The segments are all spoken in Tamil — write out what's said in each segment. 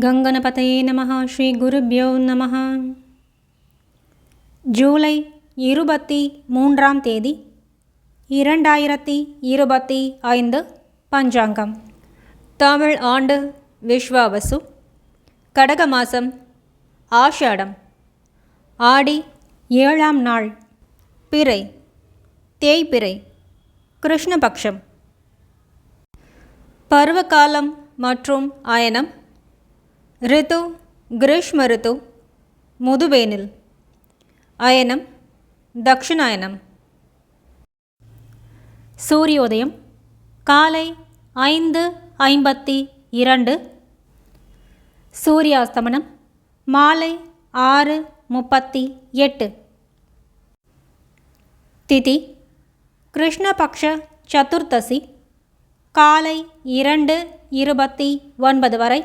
கங்கணபதையே நம ஸ்ரீ குருபியோ நம ஜூலை இருபத்தி மூன்றாம் தேதி இரண்டாயிரத்தி இருபத்தி ஐந்து பஞ்சாங்கம். தமிழ் ஆண்டு விஸ்வாவசு கடக மாதம் ஆஷாடம். ஆடி ஏழாம் நாள் பிறை தேய்பிறை கிருஷ்ணபக்ஷம். பருவகாலம் மற்றும் அயனம் ரித்து கிரீஷ்ம ரித்து முதுவேனில் அயனம் தக்ஷிணாயனம். சூரியோதயம் காலை ஐந்து ஐம்பத்தி இரண்டு. சூரியாஸ்தமனம் மாலை ஆறு முப்பத்தி எட்டு. திதி கிருஷ்ணபக்ஷ சதுர்த்தசி காலை இரண்டு இருபத்தி ஒன்பது வரை.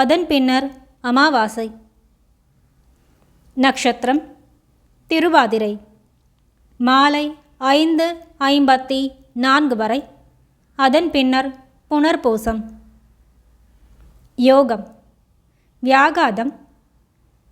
அதன் பின்னர் அமாவாசை. நட்சத்திரம் திருவாதிரை மாலை ஐந்து ஐம்பத்தி நான்கு வரை. அதன் பின்னர் புனர்பூசம். யோகம் வியாகாதம்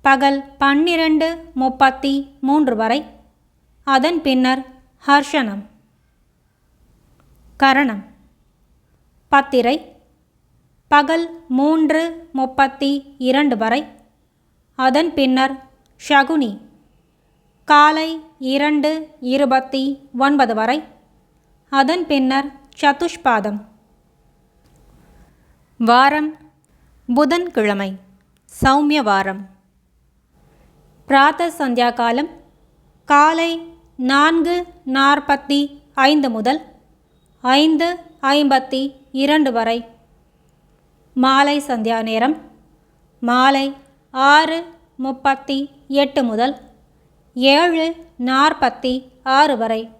பகல் பன்னிரண்டு முப்பத்தி மூன்று வரை. அதன் பின்னர் ஹர்ஷனம் கரணம் பத்திரை பகல் மூன்று முப்பத்தி இரண்டு வரை. அதன் பின்னர் ஷகுனி. காலை இரண்டு இருபத்தி ஒன்பது வரை. அதன் பின்னர் சதுஷ்பாதம். வாரம் புதன்கிழமை சௌமிய வாரம். பிராத்த சந்தியா காலம் காலை நான்கு நாற்பத்தி ஐந்து முதல் ஐந்து ஐம்பத்தி இரண்டு வரை. மாலை சந்தியா நேரம். மாலை ஆறு முப்பத்தி எட்டு முதல் ஏழு நாற்பத்தி ஆறு வரை.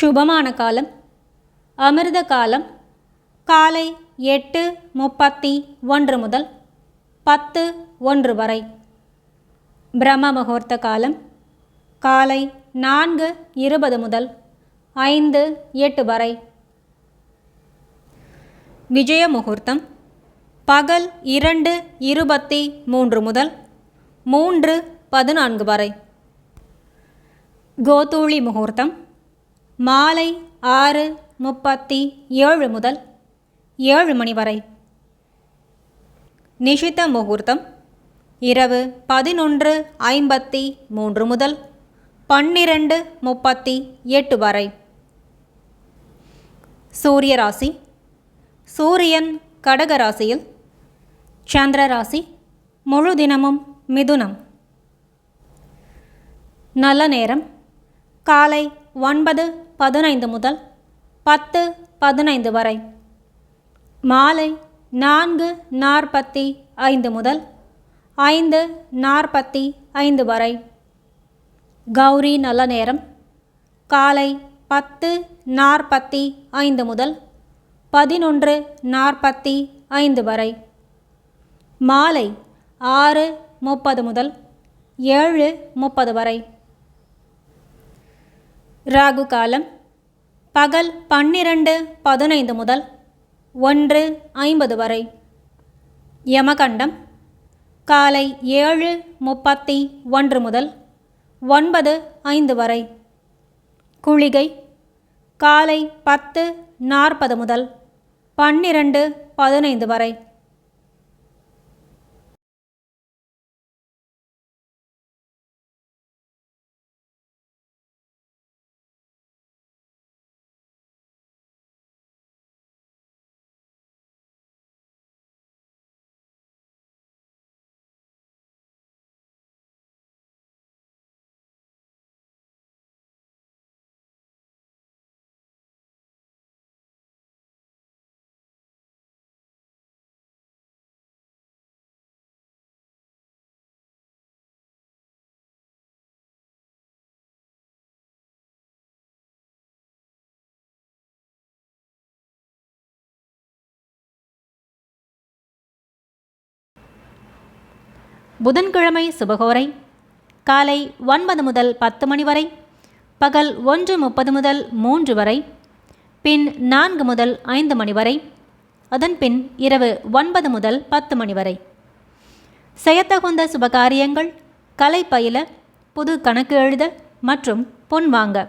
சுபமான காலம். அமிர்த காலம். காலை எட்டு முப்பத்தி ஒன்று முதல் பத்து ஒன்று வரை. பிரம்ம முகூர்த்த காலம். காலை நான்கு இருபது முதல் ஐந்து எட்டு வரை. விஜய முகூர்த்தம் பகல் இரண்டு இருபத்தி மூன்று முதல் மூன்று பதினான்கு வரை. கோதூளி முகூர்த்தம். மாலை ஆறு முப்பத்தி ஏழு முதல் ஏழு மணி வரை. நிஷித்த முகூர்த்தம். இரவு பதினொன்று ஐம்பத்தி மூன்று முதல் பன்னிரண்டு முப்பத்தி எட்டு வரை. சூரிய ராசி சூரியன் கடக ராசியில் சந்திர ராசி முழு தினமும் மிதுனம். நல்ல நேரம். காலை ஒன்பது பதினைந்து முதல் பத்து பதினைந்து வரை. மாலை நான்கு நாற்பத்தி ஐந்து முதல் ஐந்து நாற்பத்தி ஐந்து வரை. கௌரி நல்ல நேரம். காலை பத்து நாற்பத்தி ஐந்து முதல் பதினொன்று நாற்பத்தி ஐந்து வரை. மாலை ஆறு முப்பது முதல் ஏழு முப்பது வரை. ராகு காலம் பகல் பன்னிரண்டு பதினைந்து முதல் ஒன்று ஐம்பது வரை. யமகண்டம் காலை ஏழு முப்பத்தி ஒன்று முதல் ஒன்பது ஐந்து வரை. குளிகை காலை பத்து நாற்பது முதல் பன்னிரண்டு பதினைந்து வரை. புதன்கிழமை சுபகோரை. காலை ஒன்பது முதல் பத்து மணி வரை. பகல் ஒன்று முப்பது முதல் மூன்று வரை. பின் நான்கு முதல் ஐந்து மணி வரை. அதன்பின் இரவு ஒன்பது முதல் பத்து மணி வரை. செய்யத்தகுந்த சுபகாரியங்கள் கலை பயில புது கணக்கு எழுத மற்றும் பொன் வாங்க.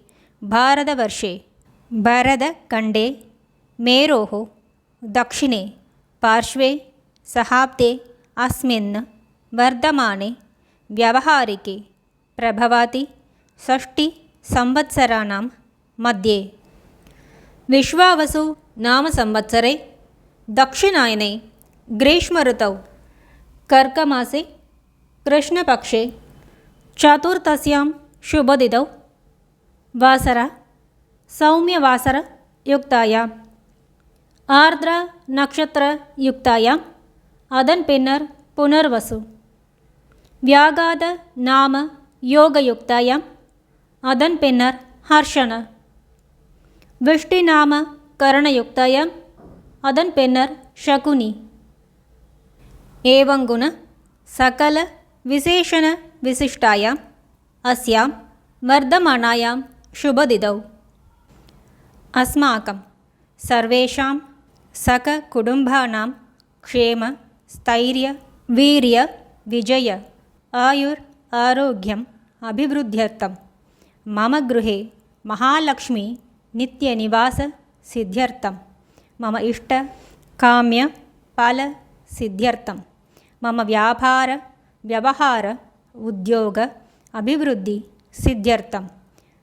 भारतवर्षे भरतखण्डे मेरोः दक्षिणे पार्श्वे सहाब्दे अस्मिन् वर्धमाने व्यावहारिके प्रभवति षष्टिसंवत्सराणां मध्ये विश्वावसु नामसंवत्सरे दक्षिणायने ग्रीष्मऋतौ कर्कमासे कृष्णपक्षे चतुर्थस्यां வாசர சௌமியவாசர யுக்தாயாம் ஆர்திர நக்ஷத்திர யுக்தாயாம் அதன் பின்னர் புனர்வசு. வியாகாத நாம யோகயுக்தாயாம் அதன் பின்னர் ஹர்ஷன விஷ்டி நாம கரணயுக்தாயாம் அதன் பின்னர் ஷகுனி ஏவங்குண சகல விசேஷண விசிஷ்டாயாம். அஸ்யாம் வர்தமானாயாம் శుభదిదౌ. అస్మాకం సర్వేషాం సక కుటుంబానాం క్షేమ స్థైర్య వీర్య విజయ ఆయుర్ ఆరోగ్యం అభివృద్ధ్యర్థం. మమ గృహే మహాలక్ష్మి నిత్య నివాస సిద్ధ్యర్థం. మమ ఇష్ట కామ్య ఫల సిద్ధ్యర్థం. మమ వ్యాపార వ్యవహార ఉద్యోగ అభివృద్ధి సిద్ధ్యర్థం.